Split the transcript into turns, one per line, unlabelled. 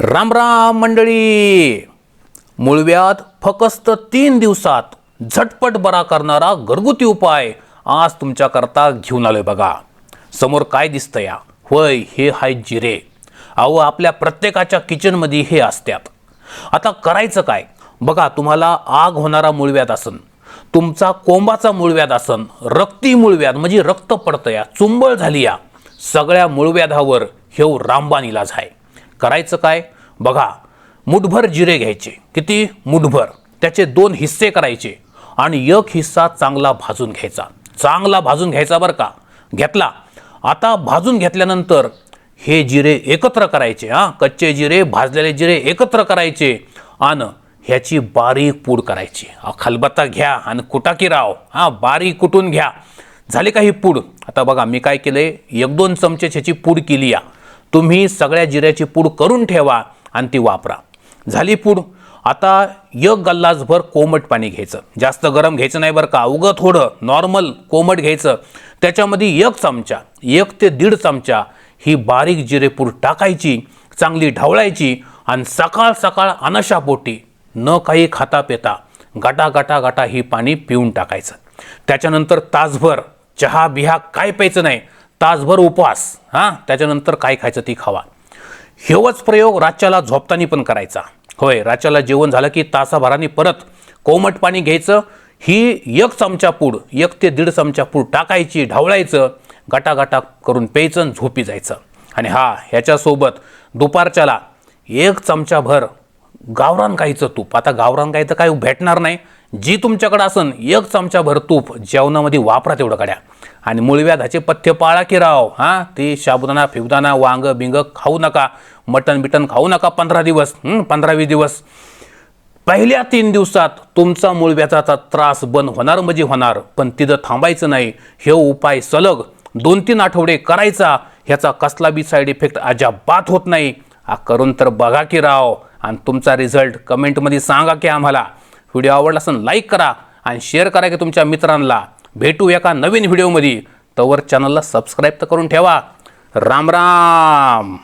राम राम मंडळी. मुळव्यात फकस्त तीन दिवसात झटपट बरा करणारा घरगुती उपाय आज तुमच्याकरता घेऊन आलोय बघा. समोर काय दिसतं या होय हे हाय जिरे. अहो आपल्या प्रत्येकाच्या किचनमध्ये हे असतात आता करायचं काय? बघा तुम्हाला आग होणारा मूळव्याध असन तुमचा कोंबाचा मूळव्याध असन रक्ती मूळव्याध म्हणजे रक्त पडतं या चुंबळ झाली या सगळ्या मूळव्याधावर हे रामबाण इलाज आहे करायचं काय? बघा मुठभर जिरे घ्यायचे. किती? मुठभर. त्याचे दोन हिस्से करायचे आणि एक हिस्सा चांगला भाजून घ्यायचा. चांगला भाजून घ्यायचा बरं का? घेतला. आता भाजून घेतल्यानंतर हे जिरे एकत्र करायचे हां? कच्चे जिरे भाजलेले जिरे एकत्र करायचे आणि ह्याची बारीक पूड करायची. खलबत्ता घ्या आणि कुटाकी राव. हां बारीक कुटून घ्या. झाली का ही पूड? आता बघा मी काय केलंय एक दोन चमचे ह्याची पूड केली या. तुम्ही सगळ्या जिऱ्याची पूड करून ठेवा आणि ती वापरा. झाली पूड. आता एक गल्लासभर कोमट पाणी घ्यायचं. जास्त गरम घ्यायचं नाही बरं का. उगं थोडं नॉर्मल कोमट घ्यायचं. त्याच्यामध्ये एक चमचा एक ते दीड चमचा ही बारीक जिरेपूड टाकायची चांगली ढवळायची आणि सकाळ सकाळ अनशापोटी न काही खाता पिता गाटा गाटा गाटा ही पाणी पिऊन टाकायचं. त्याच्यानंतर तासभर चहा बिहा काय प्यायचं नाही. तासभर उपवास हां? त्याच्यानंतर काय खायचं ती खावा. हेवच प्रयोग रातच्याला झोपताना पण करायचा. होय रातच्याला जेवण झालं की तासाभराने परत कोमट पाणी घ्यायचं. ही एक चमचा पूड एक ते दीड चमचा पूड टाकायची ढवळायचं गाटा करून प्यायचं आणि झोपी जायचं. आणि हा ह्याच्यासोबत दुपारच्याला एक चमचाभर गावरान गाईचं तूप. आता गावरान गाई तर भेटणार नाही जी तुमच्याकडे असन एक चमचाभर तूप जेवणामध्ये वापरा तेवढं काढ्या आणि मुळव्याधाचे पथ्य पाळा की राव हां? ते साबुदाणा फिवदाणा वांग बिंग खाऊ नका. मटण बिटन खाऊ नका पंधरा दिवस हं, पंधरा वीस दिवस. पहिल्या तीन दिवसात तुमचा मूळव्याधाचा त्रास बंद होणार म्हणजे होणार पण तिथं थांबायचं नाही. हे उपाय सलग दोन तीन आठवडे करायचा. ह्याचा कसला बी साईड इफेक्ट अजाबात होत नाही. हा करून तर बघा की राव. आणि तुमचा रिझल्ट कमेंटमध्ये सांगा की आम्हाला. व्हिडिओ आवडला असेल लाईक करा आणि शेअर करा की तुमच्या मित्रांना. भेटू एका नवीन व्हिडिओमध्ये. तवर चॅनलला सबस्क्राईब तर करून ठेवा. राम राम!